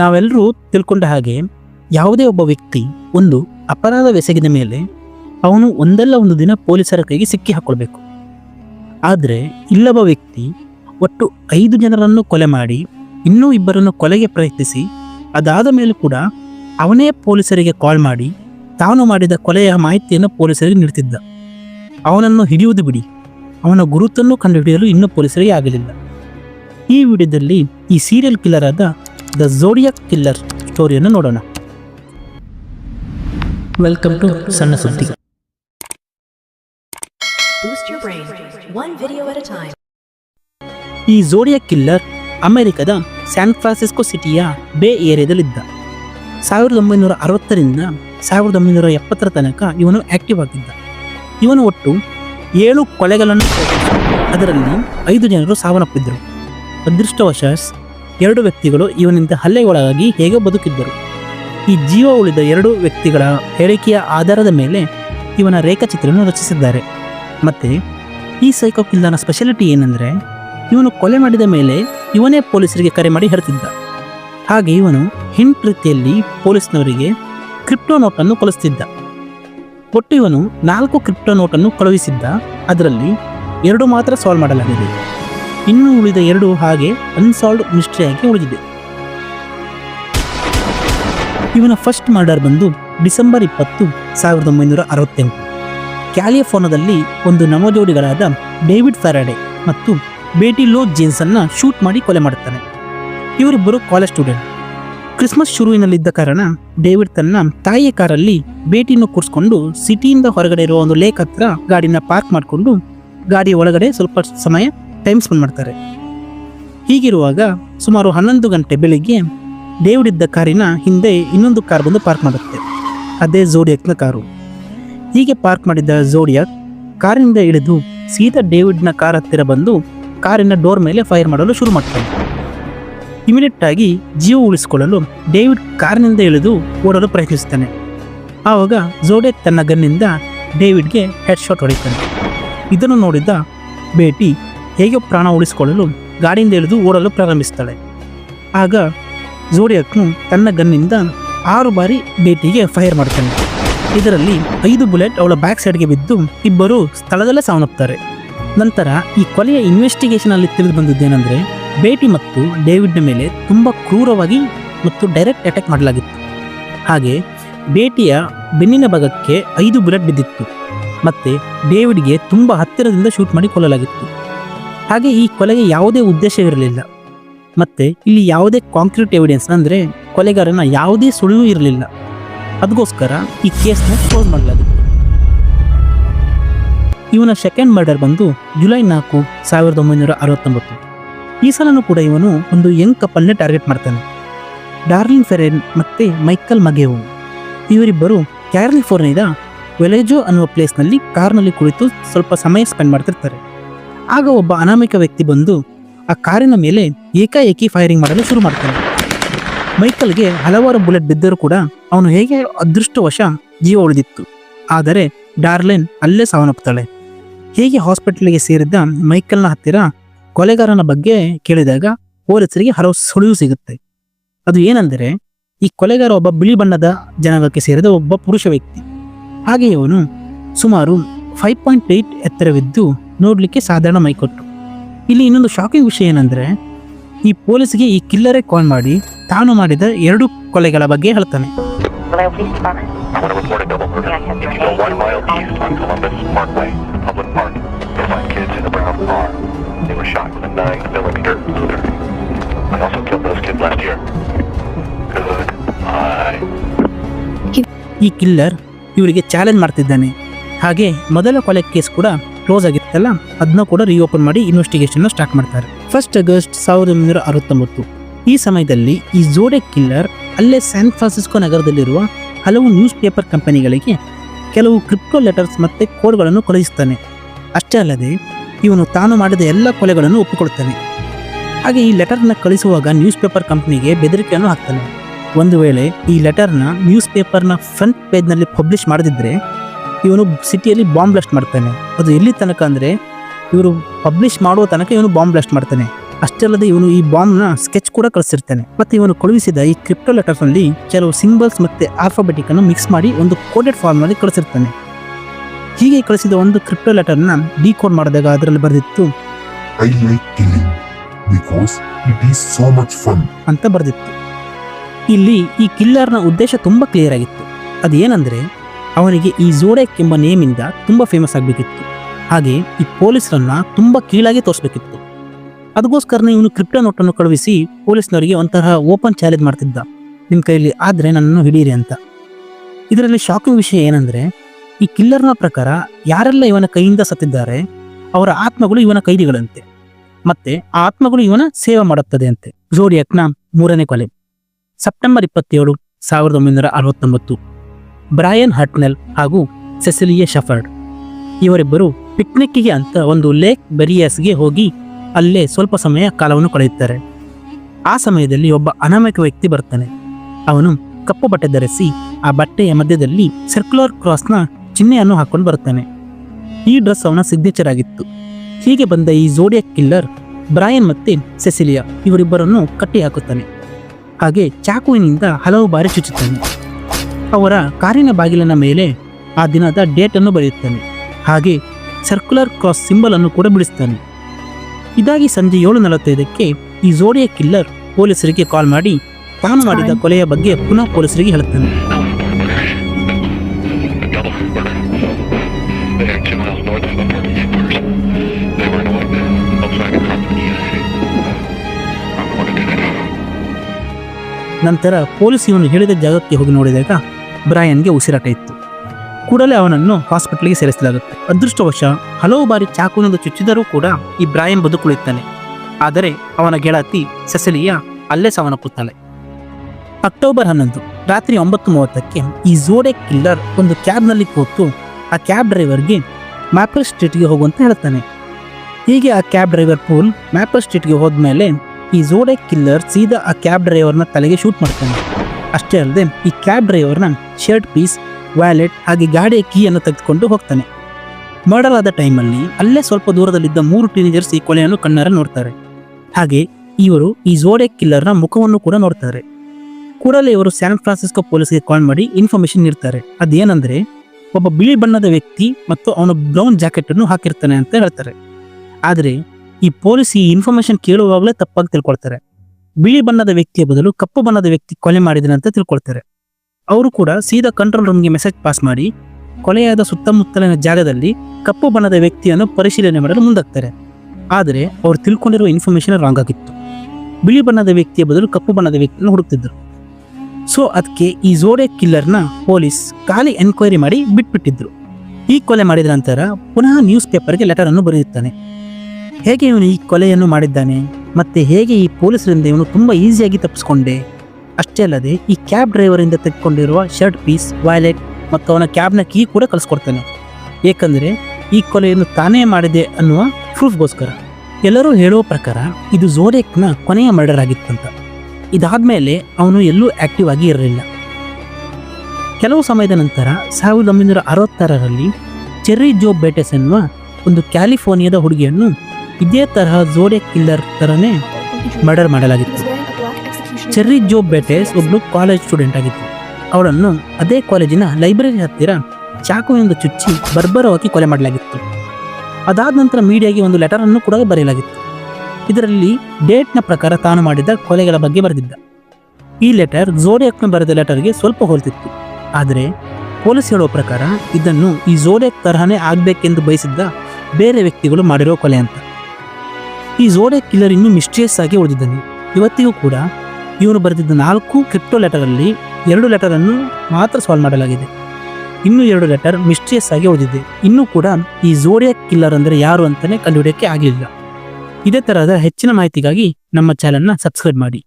ನಾವೆಲ್ಲರೂ ತಿಳ್ಕೊಂಡ ಹಾಗೆ ಯಾವುದೇ ಒಬ್ಬ ವ್ಯಕ್ತಿ ಒಂದು ಅಪರಾಧವೆಸಗಿದ ಮೇಲೆ ಅವನು ಒಂದಲ್ಲ ಒಂದು ದಿನ ಪೊಲೀಸರ ಕೈಗೆ ಸಿಕ್ಕಿ ಹಾಕೊಳ್ಬೇಕು. ಆದರೆ ಇಲ್ಲೊಬ್ಬ ವ್ಯಕ್ತಿ ಒಟ್ಟು ಐದು ಜನರನ್ನು ಕೊಲೆ ಮಾಡಿ ಇನ್ನೂ ಇಬ್ಬರನ್ನು ಕೊಲೆಗೆ ಪ್ರಯತ್ನಿಸಿ ಅದಾದ ಮೇಲೆ ಕೂಡ ಅವನೇ ಪೊಲೀಸರಿಗೆ ಕಾಲ್ ಮಾಡಿ ತಾನು ಮಾಡಿದ ಕೊಲೆಯ ಮಾಹಿತಿಯನ್ನು ಪೊಲೀಸರಿಗೆ ನೀಡುತ್ತಿದ್ದ ಅವನನ್ನು ಹಿಡಿಯುವುದು ಬಿಡಿ. ಅವನ ಗುರುತನ್ನು ಕಂಡುಹಿಡಿಯಲು ಇನ್ನೂ ಪೊಲೀಸರಿಗೆ ಆಗಲಿಲ್ಲ. ಈ ವಿಡಿಯೋದಲ್ಲಿ ಈ ಸೀರಿಯಲ್ ಕಿಲ್ಲರ್ ಆದ ದ ಝೋಡಿಯಾ ಕಿಲ್ಲರ್ ಸ್ಟೋರಿಯನ್ನು ನೋಡೋಣ. Welcome to Sanna Suddi. ಈ ಝೋಡಿಯಾ ಕಿಲ್ಲರ್ ಅಮೆರಿಕದ ಸ್ಯಾನ್ ಫ್ರಾನ್ಸಿಸ್ಕೋ ಸಿಟಿಯ ಬೇ ಏರಿಯಾದಲ್ಲಿದ್ದ ಸಾವಿರದ ಒಂಬೈನೂರ ಅರವತ್ತರಿಂದ ಸಾವಿರದ ಒಂಬೈನೂರ ಎಪ್ಪತ್ತರ ತನಕ ಇವನು ಆಕ್ಟಿವ್ ಆಗಿದ್ದ. ಇವನು ಒಟ್ಟು ಏಳು ಕೊಲೆಗಳನ್ನು. ಅದರಲ್ಲಿ ಐದು ಜನರು ಸಾವನ್ನಪ್ಪಿದ್ದರು. ಅದೃಷ್ಟವಶಾತ್ ಎರಡು ವ್ಯಕ್ತಿಗಳು ಇವನಿಂದ ಹಲ್ಲೆಗೊಳಗಾಗಿ ಹೇಗೆ ಬದುಕಿದ್ದರು. ಈ ಜೀವ ಉಳಿದ ಎರಡು ವ್ಯಕ್ತಿಗಳ ಹೇಳಿಕೆಯ ಆಧಾರದ ಮೇಲೆ ಇವನ ರೇಖಾಚಿತ್ರವನ್ನು ರಚಿಸಿದ್ದಾರೆ. ಮತ್ತು ಈ ಸೈಕೋ ಕಿಲ್ಲರ್ನ ಸ್ಪೆಷಾಲಿಟಿ ಏನೆಂದರೆ, ಇವನು ಕೊಲೆ ಮಾಡಿದ ಮೇಲೆ ಇವನೇ ಪೊಲೀಸರಿಗೆ ಕರೆ ಮಾಡಿ ಹೇಳ್ತಿದ್ದ ಹಾಗೆ ಇವನು ಹಿಂಟ್ ರೀತಿಯಲ್ಲಿ ಪೊಲೀಸ್ನವರಿಗೆ ಕ್ರಿಪ್ಟೋ ನೋಟನ್ನು ಕಳಿಸ್ತಿದ್ದ ಒಟ್ಟು ಇವನು ನಾಲ್ಕು ಕ್ರಿಪ್ಟೋ ನೋಟನ್ನು ಕಳುಹಿಸಿದ್ದ. ಅದರಲ್ಲಿ ಎರಡು ಮಾತ್ರ ಸಾಲ್ವ್ ಮಾಡಲಾಗಿದೆ. ಇನ್ನು ಉಳಿದ ಎರಡು ಹಾಗೆ ಅನ್ಸಾಲ್ವ್ಡ್ ಮಿಸ್ಟ್ರಿಯಾಗಿ ಉಳಿದಿದೆ. ಇವನ ಫಸ್ಟ್ ಮರ್ಡರ್ ಬಂದು ಡಿಸೆಂಬರ್ ಇಪ್ಪತ್ತು ಸಾವಿರದ ಒಂಬೈನೂರ ಅರವತ್ತೆಂಟು. ಕ್ಯಾಲಿಫೋರ್ನಿಯಾದಲ್ಲಿ ಒಂದು ನವಜೋಡಿಗಳಾದ ಡೇವಿಡ್ ಫೆರಾಡೆ ಮತ್ತು ಬೇಟಿ ಲೋ ಜೇನ್ಸನ್ನ ಶೂಟ್ ಮಾಡಿ ಕೊಲೆ ಮಾಡುತ್ತಾನೆ. ಇವರಿಬ್ಬರು ಕಾಲೇಜ್ ಸ್ಟೂಡೆಂಟ್. ಕ್ರಿಸ್ಮಸ್ ಶುರುವಿನಲ್ಲಿದ್ದ ಕಾರಣ ಡೇವಿಡ್ ತನ್ನ ತಾಯಿಯ ಕಾರಲ್ಲಿ ಬೇಟಿಯನ್ನು ಕೂರಿಸ್ಕೊಂಡು ಸಿಟಿಯಿಂದ ಹೊರಗಡೆ ಇರುವ ಒಂದು ಲೇಕ್ ಹತ್ರ ಗಾಡಿನ ಪಾರ್ಕ್ ಮಾಡಿಕೊಂಡು ಗಾಡಿಯ ಒಳಗಡೆ ಸ್ವಲ್ಪ ಸಮಯ ಟೈಮ್ ಸ್ಪೆಂಡ್ ಮಾಡ್ತಾರೆ. ಹೀಗಿರುವಾಗ ಸುಮಾರು ಹನ್ನೊಂದು ಗಂಟೆ ಬೆಳಿಗ್ಗೆ ಡೇವಿಡ್ ಇದ್ದ ಕಾರಿನ ಹಿಂದೆ ಇನ್ನೊಂದು ಕಾರ್ ಬಂದು ಪಾರ್ಕ್ ಮಾಡುತ್ತೆ. ಅದೇ ಜೋಡಿಯಕ್ನ ಕಾರು. ಹೀಗೆ ಪಾರ್ಕ್ ಮಾಡಿದ್ದ ಝೋಡಿಯಾಕ್ ಕಾರಿನಿಂದ ಇಳಿದು ಸೀದಾ ಡೇವಿಡ್ನ ಕಾರ್ ಹತ್ತಿರ ಬಂದು ಕಾರಿನ ಡೋರ್ ಮೇಲೆ ಫೈರ್ ಮಾಡಲು ಶುರು ಮಾಡ್ತಾನೆ. ಇಮಿಡಿಯೇಟ್ ಆಗಿ ಜೀವ ಉಳಿಸಿಕೊಳ್ಳಲು ಡೇವಿಡ್ ಕಾರಿನಿಂದ ಇಳಿದು ಓಡಲು ಪ್ರಯತ್ನಿಸುತ್ತಾನೆ ಆವಾಗ ಝೋಡಿಯಕ್ ತನ್ನ ಗನ್ನಿಂದ ಡೇವಿಡ್ಗೆ ಹೆಡ್ ಶಾಟ್ ಹೊಡಿತಾನೆ. ಇದನ್ನು ನೋಡಿದ ಬೇಟಿ ಹೇಗೆ ಪ್ರಾಣ ಉಳಿಸಿಕೊಳ್ಳಲು ಗಾಡಿಯಿಂದ ಇಳಿದು ಓಡಲು ಪ್ರಾರಂಭಿಸ್ತಾಳೆ ಆಗ ಝೋಡಿಯಾಕ್ನು ತನ್ನ ಗನ್ನಿಂದ ಆರು ಬಾರಿ ಬೇಟಿಗೆ ಫೈರ್ ಮಾಡ್ತಾನೆ ಇದರಲ್ಲಿ ಐದು ಬುಲೆಟ್ ಅವಳ ಬ್ಯಾಕ್ ಸೈಡ್ಗೆ ಬಿದ್ದು ಇಬ್ಬರು ಸ್ಥಳದಲ್ಲೇ ಸಾವನ್ನಪ್ತಾರೆ ನಂತರ ಈ ಕೊಲೆಯ ಇನ್ವೆಸ್ಟಿಗೇಷನ್ ಅಲ್ಲಿ ತಿಳಿದು ಬಂದಿದ್ದೇನೆಂದ್ರೆ, ಬೇಟಿ ಮತ್ತು ಡೇವಿಡ್ನ ಮೇಲೆ ತುಂಬಾ ಕ್ರೂರವಾಗಿ ಮತ್ತು ಡೈರೆಕ್ಟ್ ಅಟ್ಯಾಕ್ ಮಾಡಲಾಗಿತ್ತು. ಹಾಗೆ ಬೇಟಿಯ ಬೆನ್ನಿನ ಭಾಗಕ್ಕೆ ಐದು ಬುಲೆಟ್ ಬಿದ್ದಿತ್ತು. ಮತ್ತೆ ಡೇವಿಡ್ಗೆ ತುಂಬಾ ಹತ್ತಿರದಿಂದ ಶೂಟ್ ಮಾಡಿ ಕೊಲ್ಲಲಾಗಿತ್ತು. ಹಾಗೆ ಈ ಕೊಲೆಗೆ ಯಾವುದೇ ಉದ್ದೇಶವಿರಲಿಲ್ಲ. ಮತ್ತೆ ಇಲ್ಲಿ ಯಾವುದೇ ಕಾಂಕ್ರೀಟ್ ಎವಿಡೆನ್ಸ್ ಅಂದರೆ ಕೊಲೆಗಾರನ ಯಾವುದೇ ಸುಳಿವು ಇರಲಿಲ್ಲ. ಅದಕ್ಕೋಸ್ಕರ ಈ ಕೇಸ್ನ ಕ್ಲೋಸ್ ಮಾಡಲಾಗಿದೆ. ಇವನ ಸೆಕೆಂಡ್ ಮರ್ಡರ್ ಬಂದು ಜುಲೈ ನಾಲ್ಕು, ಸಾವಿರದ ಒಂಬೈನೂರ ಅರವತ್ತೊಂಬತ್ತು. ಈ ಸಲನೂ ಕೂಡ ಇವನು ಒಂದು ಯಂಗ್ ಕಪಲ್ನೇ ಟಾರ್ಗೆಟ್ ಮಾಡ್ತಾನೆ. ಡಾರ್ಲಿನ್ ಫೆರೆನ್ ಮತ್ತು ಮೈಕಲ್ ಮಗೇವು. ಇವರಿಬ್ಬರು ಕ್ಯಾಲಿಫೋರ್ನಿಯಾದ ವೆಲೆಜೋ ಅನ್ನುವ ಪ್ಲೇಸ್ನಲ್ಲಿ ಕಾರ್ನಲ್ಲಿ ಕುಳಿತು ಸ್ವಲ್ಪ ಸಮಯ ಸ್ಪೆಂಡ್ ಮಾಡ್ತಿರ್ತಾರೆ. ಆಗ ಒಬ್ಬ ಅನಾಮಿಕ ವ್ಯಕ್ತಿ ಬಂದು ಆ ಕಾರಿನ ಮೇಲೆ ಏಕಾಏಕಿ ಫೈರಿಂಗ್ ಮಾಡಲು ಶುರು ಮಾಡ್ತಾನೆ. ಮೈಕಲ್ಗೆ ಹಲವಾರು ಬುಲೆಟ್ ಬಿದ್ದರೂ ಕೂಡ ಅವನು ಹೇಗೆ ಅದೃಷ್ಟವಶ ಜೀವ ಉಳಿದಿತ್ತು. ಆದರೆ ಡಾರ್ಲೆನ್ ಅಲ್ಲೇ ಸಾವನ್ನಪ್ಪುತ್ತಾಳೆ. ಹೇಗೆ ಹಾಸ್ಪಿಟಲ್ಗೆ ಸೇರಿದ್ದ ಮೈಕಲ್ನ ಹತ್ತಿರ ಕೊಲೆಗಾರನ ಬಗ್ಗೆ ಕೇಳಿದಾಗ ಪೊಲೀಸರಿಗೆ ಹಲವು ಸುಳಿವು ಸಿಗುತ್ತೆ. ಅದು ಏನೆಂದರೆ, ಈ ಕೊಲೆಗಾರ ಒಬ್ಬ ಬಿಳಿ ಬಣ್ಣದ ಜನಾಂಗಕ್ಕೆ ಸೇರಿದ ಒಬ್ಬ ಪುರುಷ ವ್ಯಕ್ತಿ. ಹಾಗೆ ಇವನು ಸುಮಾರು ಫೈವ್ ಪಾಯಿಂಟ್ ಏಯ್ಟ್ ಎತ್ತರವಿದ್ದು ನೋಡಲಿಕ್ಕೆ ಸಾಧಾರಣ ಮೈ ಕೊಟ್ಟರು ಇಲ್ಲಿ ಇನ್ನೊಂದು ಶಾಕಿಂಗ್ ವಿಷಯ ಏನಂದರೆ, ಈ ಪೊಲೀಸ್ಗೆ ಈ ಕಿಲ್ಲರೇ ಕಾಲ್ ಮಾಡಿ ತಾನು ಮಾಡಿದ ಎರಡು ಕೊಲೆಗಳ ಬಗ್ಗೆ ಹೇಳ್ತಾನೆ. ಈ ಕಿಲ್ಲರ್ ಇವರಿಗೆ ಚಾಲೆಂಜ್ ಮಾಡ್ತಿದ್ದಾನೆ. ಹಾಗೆ ಮೊದಲ ಕೊಲೆ ಕೇಸ್ ಕೂಡ ಕ್ಲೋಸ್ ಆಗಿತ್ತಲ್ಲ ಅದನ್ನ ಕೂಡ ರೀಓಪನ್ ಮಾಡಿ ಇನ್ವೆಸ್ಟಿಗೇಷನ್ ಸ್ಟಾರ್ಟ್ ಮಾಡ್ತಾರೆ. ಫಸ್ಟ್ ಆಗಸ್ಟ್ ಸಾವಿರದ ಒಂಬೈನೂರ ಅರವತ್ತೊಂಬತ್ತು. ಈ ಸಮಯದಲ್ಲಿ ಈ ಜೋಡೆ ಕಿಲ್ಲರ್ ಅಲ್ಲೇ ಸ್ಯಾನ್ ಫ್ರಾನ್ಸಿಸ್ಕೋ ನಗರದಲ್ಲಿರುವ ಹಲವು ನ್ಯೂಸ್ ಪೇಪರ್ ಕಂಪನಿಗಳಿಗೆ ಕೆಲವು ಕ್ರಿಪ್ಟೋ ಲೆಟರ್ಸ್ ಮತ್ತು ಕೋಡ್ಗಳನ್ನು ಕಳುಹಿಸ್ತಾನೆ. ಅಷ್ಟೇ ಅಲ್ಲದೆ, ಇವನು ತಾನು ಮಾಡಿದ ಎಲ್ಲ ಕೊಲೆಗಳನ್ನು ಒಪ್ಪಿಕೊಳ್ತಾನೆ. ಹಾಗೆ ಈ ಲೆಟರ್ನ ಕಳಿಸುವಾಗ ನ್ಯೂಸ್ ಪೇಪರ್ ಕಂಪ್ನಿಗೆ ಬೆದರಿಕೆಯನ್ನು ಹಾಕ್ತಾನೆ. ಒಂದು ವೇಳೆ ಈ ಲೆಟರ್ನ ನ್ಯೂಸ್ ಪೇಪರ್ನ ಫ್ರಂಟ್ ಪೇಜ್ನಲ್ಲಿ ಪಬ್ಲಿಷ್ ಮಾಡದಿದ್ದರೆ ಇವನು ಸಿಟಿಯಲ್ಲಿ ಬಾಂಬ್ ಬ್ಲಾಸ್ಟ್ ಮಾಡ್ತಾನೆ. ಅದು ಎಲ್ಲಿ ತನಕ ಅಂದರೆ ಇವರು ಪಬ್ಲಿಷ್ ಮಾಡುವ ತನಕ ಇವನು ಬಾಂಬ್ ಬ್ಲಾಸ್ಟ್ ಮಾಡ್ತಾನೆ. ಅಷ್ಟೇ ಅಲ್ಲದೆ ಇವನು ಈ ಬಾಂಬ್ನ ಸ್ಕೆಚ್ ಕೂಡ ಕಳಿಸಿರ್ತಾನೆ. ಮತ್ತು ಇವನು ಕಳುಹಿಸಿದ ಈ ಕ್ರಿಪ್ಟೋ ಲೆಟರ್ಸ್ನಲ್ಲಿ ಕೆಲವು ಸಿಂಬಲ್ಸ್ ಮತ್ತು ಆಲ್ಫಾಬೆಟಿಕ್ ಅನ್ನು ಮಿಕ್ಸ್ ಮಾಡಿ ಒಂದು ಕೋಡೆಡ್ ಫಾರ್ಮ್ನಲ್ಲಿ ಕಳಿಸಿರ್ತಾನೆ. ಹೀಗೆ ಕಳಿಸಿದ ಒಂದು ಕ್ರಿಪ್ಟೋ ಲೆಟರ್ನ ಡಿಕೋಡ್ ಮಾಡಿದಾಗ ಅದರಲ್ಲಿ ಬರೆದಿತ್ತು I like because it is so much fun. ಅಂತ ಬರೆದಿತ್ತು. ಇಲ್ಲಿ ಈ ಕಿಲ್ಲರ್ನ ಉದ್ದೇಶ ತುಂಬ ಕ್ಲಿಯರ್ ಆಗಿತ್ತು. ಅದೇನೆಂದರೆ ಅವನಿಗೆ ಈ ಜೋಡೆಕ್ ಎಂಬ ನೇಮಿಂದ ತುಂಬ ಫೇಮಸ್ ಆಗಬೇಕಿತ್ತು. ಹಾಗೆ ಈ ಪೊಲೀಸರನ್ನ ತುಂಬ ಕೀಳಾಗಿ ತೋರಿಸ್ಬೇಕಿತ್ತು. ಅದಕ್ಕೋಸ್ಕರನೇ ಇವನು ಕ್ರಿಪ್ಟೋ ನೋಟನ್ನು ಕಳುಹಿಸಿ ಪೊಲೀಸ್ನವರಿಗೆ ಒಂಥರ ಓಪನ್ ಚಾಲೆಂಜ್ ಮಾಡ್ತಿದ್ದ. ನಿಮ್ಮ ಕೈಯಲ್ಲಿ ಆದರೆ ನನ್ನನ್ನು ಹಿಡೀರಿ ಅಂತ. ಇದರಲ್ಲಿ ಶಾಕಿಂಗ್ ವಿಷಯ ಏನಂದರೆ, ಈ ಕಿಲ್ಲರ್ನ ಪ್ರಕಾರ ಯಾರೆಲ್ಲ ಇವನ ಕೈಯಿಂದ ಸತ್ತಿದ್ದಾರೆ, ಅವರ ಆತ್ಮಗಳು ಇವನ ಕೈದಿಗಳಂತೆ. ಮತ್ತೆ ಆ ಆತ್ಮಗಳು ಇವನ ಸೇವೆ ಮಾಡುತ್ತದೆ ಅಂತೆ. ಜೋಡಿಯಕ್ನ ಮೂರನೇ ಕೊಲೆ. ಸೆಪ್ಟೆಂಬರ್ ಇಪ್ಪತ್ತೇಳು, ಸಾವಿರದ ಒಂಬೈನೂರ ಅರವತ್ತೊಂಬತ್ತು. ಬ್ರಾಯನ್ ಹಟ್ನೆಲ್ ಹಾಗೂ ಸೆಸಿಲಿಯಾ ಶಫರ್ಡ್. ಇವರಿಬ್ಬರು ಪಿಕ್ನಿಕ್ಗೆ ಅಂತ ಒಂದು ಲೇಕ್ ಬೆರಿಯಾಸ್ಗೆ ಹೋಗಿ ಅಲ್ಲೇ ಸ್ವಲ್ಪ ಸಮಯ ಕಾಲವನ್ನು ಕಳೆಯುತ್ತಾರೆ. ಆ ಸಮಯದಲ್ಲಿ ಒಬ್ಬ ಅನಾಮಿಕ ವ್ಯಕ್ತಿ ಬರ್ತಾನೆ ಅವನು ಕಪ್ಪು ಬಟ್ಟೆ ಧರಿಸಿ ಆ ಬಟ್ಟೆಯ ಮಧ್ಯದಲ್ಲಿ ಸರ್ಕ್ಯುಲರ್ ಕ್ರಾಸ್ನ ಚಿಹ್ನೆಯನ್ನು ಹಾಕೊಂಡು ಬರ್ತಾನೆ ಈ ಡ್ರೆಸ್ ಅವನ ಸಿಗ್ನೇಚರ್ ಆಗಿತ್ತು ಹೀಗೆ ಬಂದ ಈ ಜೋಡಿಯ ಕಿಲ್ಲರ್ ಬ್ರಾಯನ್ ಮತ್ತೆ ಸೆಸಿಲಿಯಾ ಇವರಿಬ್ಬರನ್ನು ಕಟ್ಟಿ ಹಾಕುತ್ತಾನೆ ಹಾಗೆ ಚಾಕುವಿನಿಂದ ಹಲವು ಬಾರಿ ಚುಚ್ಚುತ್ತಾನೆ. ಅವರ ಕಾರಿನ ಬಾಗಿಲಿನ ಮೇಲೆ ಆ ದಿನದ ಡೇಟ್ ಅನ್ನು ಬರೆಯುತ್ತಾನೆ ಹಾಗೆ ಸರ್ಕ್ಯುಲರ್ ಕ್ರಾಸ್ ಸಿಂಬಲ್ ಅನ್ನು ಕೂಡ ಬಿಡಿಸ್ತಾನೆ ಇದಾಗಿ ಸಂಜೆ ಏಳು ನಲವತ್ತೈದಕ್ಕೆ ಈ ಜೋಡಿಯ ಕಿಲ್ಲರ್ ಪೊಲೀಸರಿಗೆ ಕಾಲ್ ಮಾಡಿ ತಾನು ಮಾಡಿದ ಕೊಲೆಯ ಬಗ್ಗೆ ಪುನಃ ಪೊಲೀಸರಿಗೆ ಹೇಳುತ್ತಾನೆ. ನಂತರ ಪೊಲೀಸ್ ಇವನು ಹೇಳಿದ ಜಾಗಕ್ಕೆ ಹೋಗಿ ನೋಡಿದಾಗ ಬ್ರಾಯನ್ಗೆ ಉಸಿರಾಟ ಇತ್ತು. ಕೂಡಲೇ ಅವನನ್ನು ಹಾಸ್ಪಿಟ್ಲಿಗೆ ಸೇರಿಸಲಾಗುತ್ತೆ. ಅದೃಷ್ಟವಶ ಹಲವು ಬಾರಿ ಚಾಕುವಿನಿಂದ ಚುಚ್ಚಿದರೂ ಕೂಡ ಈ ಬ್ರಾಯನ್ ಬದುಕುಳಿಯುತ್ತಾನೆ. ಆದರೆ ಅವನ ಗೆಳತಿ ಸೆಸಲಿಯ ಅಲ್ಲೇ ಸಾವನ್ನಪ್ಪುತ್ತಾಳೆ. ಅಕ್ಟೋಬರ್ ಹನ್ನೊಂದು, ರಾತ್ರಿ ಒಂಬತ್ತು ಮೂವತ್ತಕ್ಕೆ ಈ ಜೋಡೆ ಕಿಲ್ಲರ್ ಒಂದು ಕ್ಯಾಬ್ನಲ್ಲಿ ಕೂತು ಆ ಕ್ಯಾಬ್ ಡ್ರೈವರ್ಗೆ ಮ್ಯಾಪಲ್ ಸ್ಟ್ರೀಟ್ಗೆ ಹೋಗುವಂತ ಹೇಳ್ತಾನೆ ಹೀಗೆ ಆ ಕ್ಯಾಬ್ ಡ್ರೈವರ್ ಪೂಲ್ ಮ್ಯಾಪಲ್ ಸ್ಟ್ರೀಟ್ಗೆ ಹೋದ್ಮೇಲೆ ಈ ಜೋಡೆ ಕಿಲ್ಲರ್ ಸೀದಾ ಆ ಕ್ಯಾಬ್ ಡ್ರೈವರ್ನ ತಲೆಗೆ ಶೂಟ್ ಮಾಡ್ತಾನೆ. ಅಷ್ಟೇ ಅಲ್ಲದೆ ಈ ಕ್ಯಾಬ್ ಡ್ರೈವರ್ನ ಶರ್ಟ್ ಪೀಸ್, ವ್ಯಾಲೆಟ್ ಹಾಗೆ ಗಾಡಿಯ ಕೀಯನ್ನು ತೆಗೆದುಕೊಂಡು ಹೋಗ್ತಾನೆ. ಮರ್ಡರ್ ಆದ ಟೈಮಲ್ಲಿ ಅಲ್ಲೇ ಸ್ವಲ್ಪ ದೂರದಲ್ಲಿದ್ದ ಮೂರು ಟೀನೇಜರ್ಸ್ ಈ ಕೊಲೆಯನ್ನು ಕಣ್ಣಾರೆ ನೋಡ್ತಾರೆ. ಹಾಗೆ ಇವರು ಈ ಜೋಡೆ ಕಿಲ್ಲರ್ನ ಮುಖವನ್ನು ಕೂಡ ನೋಡ್ತಾರೆ. ಕೂಡಲೇ ಇವರು ಸ್ಯಾನ್ ಫ್ರಾನ್ಸಿಸ್ಕೋ ಪೊಲೀಸ್ಗೆ ಕಾಲ್ ಮಾಡಿ ಇನ್ಫಾರ್ಮೇಶನ್ ನೀಡ್ತಾರೆ. ಅದೇನೆಂದರೆ, ಒಬ್ಬ ಬಿಳಿ ಬಣ್ಣದ ವ್ಯಕ್ತಿ ಮತ್ತು ಅವನು ಬ್ರೌನ್ ಜಾಕೆಟನ್ನು ಹಾಕಿರ್ತಾನೆ ಅಂತ ಹೇಳ್ತಾರೆ. ಆದರೆ ಈ ಪೊಲೀಸ್ ಈ ಇನ್ಫಾರ್ಮೇಶನ್ ಕೇಳುವಾಗಲೇ ತಪ್ಪಾಗಿ ತಿಳ್ಕೊಳ್ತಾರೆ. ಬಿಳಿ ಬಣ್ಣದ ವ್ಯಕ್ತಿಯ ಬದಲು ಕಪ್ಪು ಬಣ್ಣದ ವ್ಯಕ್ತಿ ಕೊಲೆ ಮಾಡಿದನೆ ಅಂತ ತಿಳ್ಕೊಳ್ತಾರೆ. ಅವರು ಕೂಡ ಸೀದಾ ಕಂಟ್ರೋಲ್ ರೂಮ್ಗೆ ಮೆಸೇಜ್ ಪಾಸ್ ಮಾಡಿ, ಕೊಲೆಯಾದ ಸುತ್ತಮುತ್ತಲಿನ ಜಾಗದಲ್ಲಿ ಕಪ್ಪು ಬಣ್ಣದ ವ್ಯಕ್ತಿಯನ್ನು ಪರಿಶೀಲನೆ ಮಾಡಲು ಮುಂದಾಗ್ತಾರೆ. ಆದರೆ ಅವರು ತಿಳ್ಕೊಂಡಿರುವ ಇನ್ಫಾರ್ಮೇಶನ್ ರಾಂಗ್ ಆಗಿತ್ತು. ಬಿಳಿ ಬಣ್ಣದ ವ್ಯಕ್ತಿಯ ಬದಲು ಕಪ್ಪು ಬಣ್ಣದ ವ್ಯಕ್ತಿಯನ್ನು ಹುಡುಕ್ತಿದ್ರು. ಸೊ ಅದಕ್ಕೆ ಈ ಜೋಡೆ ಕಿಲ್ಲರ್ನ ಪೊಲೀಸ್ ಖಾಲಿ ಎನ್ಕ್ವೈರಿ ಮಾಡಿ ಬಿಟ್ಬಿಟ್ಟಿದ್ರು. ಈ ಕೊಲೆ ಮಾಡಿದ ನಂತರ ಪುನಃ ನ್ಯೂಸ್ ಪೇಪರ್ಗೆ ಲೆಟರ್ ಅನ್ನು ಬರೆಯುತ್ತಾನೆ. ಹೇಗೆ ಇವನು ಈ ಕೊಲೆಯನ್ನು ಮಾಡಿದ್ದಾನೆ? ಮತ್ತೆ ಹೇಗೆ ಈ ಪೊಲೀಸರಿಂದ ಇವನು ತುಂಬ ಈಸಿಯಾಗಿ ತಪ್ಪಿಸ್ಕೊಂಡೆ? ಅಷ್ಟೇ ಅಲ್ಲದೆ ಈ ಕ್ಯಾಬ್ ಡ್ರೈವರಿಂದ ತೆಗೆದುಕೊಂಡಿರುವ ಶರ್ಟ್ ಪೀಸ್ ವ್ಯಾಲೆಟ್ ಮತ್ತು ಅವನ ಕ್ಯಾಬ್ನ ಕೀ ಕೂಡ ಕಳಿಸ್ಕೊಡ್ತಾನೆ. ಏಕೆಂದರೆ ಈ ಕೊಲೆಯನ್ನು ತಾನೇ ಮಾಡಿದೆ ಅನ್ನುವ ಪ್ರೂಫ್ಗೋಸ್ಕರ. ಎಲ್ಲರೂ ಹೇಳುವ ಪ್ರಕಾರ ಇದು ಜೋರೆಕ್ನ ಕೊನೆಯ ಮರ್ಡರ್ ಆಗಿತ್ತಂತ. ಇದಾದ್ಮೇಲೆ ಅವನು ಎಲ್ಲೂ ಆಕ್ಟಿವ್ ಆಗಿ ಇರಲಿಲ್ಲ. ಕೆಲವು ಸಮಯದ ನಂತರ ಸಾವಿರದ ಒಂಬೈನೂರ ಅರವತ್ತಾರರಲ್ಲಿ ಚೆರ್ರಿ ಜೋ ಬೇಟೆಸ್ ಎನ್ನುವ ಒಂದು ಕ್ಯಾಲಿಫೋರ್ನಿಯಾದ ಹುಡುಗಿಯನ್ನು ಇದೇ ತರಹ ಜೋರೆ ಕಿಲ್ಲರ್ ತರನೇ ಮರ್ಡರ್ ಮಾಡಲಾಗಿತ್ತು. ಚೆರ್ರಿ ಜೋ ಬೆಟೆಸ್ ಒಬ್ಬಳು ಕಾಲೇಜ್ ಸ್ಟೂಡೆಂಟ್ ಆಗಿತ್ತು ಅವಳನ್ನು ಅದೇ ಕಾಲೇಜಿನ ಲೈಬ್ರರಿ ಹತ್ತಿರ ಚಾಕುವಿನಿಂದ ಚುಚ್ಚಿ ಬರ್ಬರವಾಗಿ ಕೊಲೆ ಮಾಡಲಾಗಿತ್ತು. ಅದಾದ ನಂತರ ಮೀಡಿಯಾಗೆ ಒಂದು ಲೆಟರ್ ಅನ್ನು ಕೂಡ ಬರೆಯಲಾಗಿತ್ತು. ಇದರಲ್ಲಿ ಡೇಟ್ನ ಪ್ರಕಾರ ತಾನು ಮಾಡಿದ ಕೊಲೆಗಳ ಬಗ್ಗೆ ಬರೆದಿದ್ದ. ಈ ಲೆಟರ್ ಝೋಡಿಯಾಕ್ನ ಬರೆದ ಲೆಟರ್ಗೆ ಸ್ವಲ್ಪ ಹೋಲ್ತಿತ್ತು. ಆದರೆ ಪೊಲೀಸ್ ಹೇಳುವ ಪ್ರಕಾರ ಇದನ್ನು ಈ ಝೋಡಿಯಾಕ್ ತರಹನೇ ಆಗಬೇಕೆಂದು ಬಯಸಿದ್ದ ಬೇರೆ ವ್ಯಕ್ತಿಗಳು ಮಾಡಿರೋ ಕೊಲೆ ಅಂತ. ಈ ಜೋಡೆ ಕಿಲ್ಲರ್ ಇನ್ನೂ ಮಿಸ್ಟ್ರಿಯಸ್ ಆಗಿ ಉಳಿದಿದ್ದಾನೆ ಇವತ್ತಿಗೂ ಕೂಡ ಇವನು ಬರೆದಿದ್ದ ನಾಲ್ಕು ಕ್ರಿಪ್ಟೋ ಲೆಟರಲ್ಲಿ ಎರಡು ಲೆಟರನ್ನು ಮಾತ್ರ ಸಾಲ್ವ್ ಮಾಡಲಾಗಿದೆ. ಇನ್ನೂ ಎರಡು ಲೆಟರ್ ಮಿಸ್ಟ್ರಿಯಸ್ ಆಗಿ ಉಳಿದಿದೆ ಇನ್ನೂ ಕೂಡ ಈ ಜೋಡಿಯ ಕಿಲ್ಲರ್ ಅಂದರೆ ಯಾರು ಅಂತಾನೆ ಕಂಡುಹಿಡಿಯೋಕ್ಕೆ ಆಗಲಿಲ್ಲ. ಇದೇ ತರಹದ ಹೆಚ್ಚಿನ ಮಾಹಿತಿಗಾಗಿ ನಮ್ಮ ಚಾನೆಲ್ನ ಸಬ್ಸ್ಕ್ರೈಬ್ ಮಾಡಿ.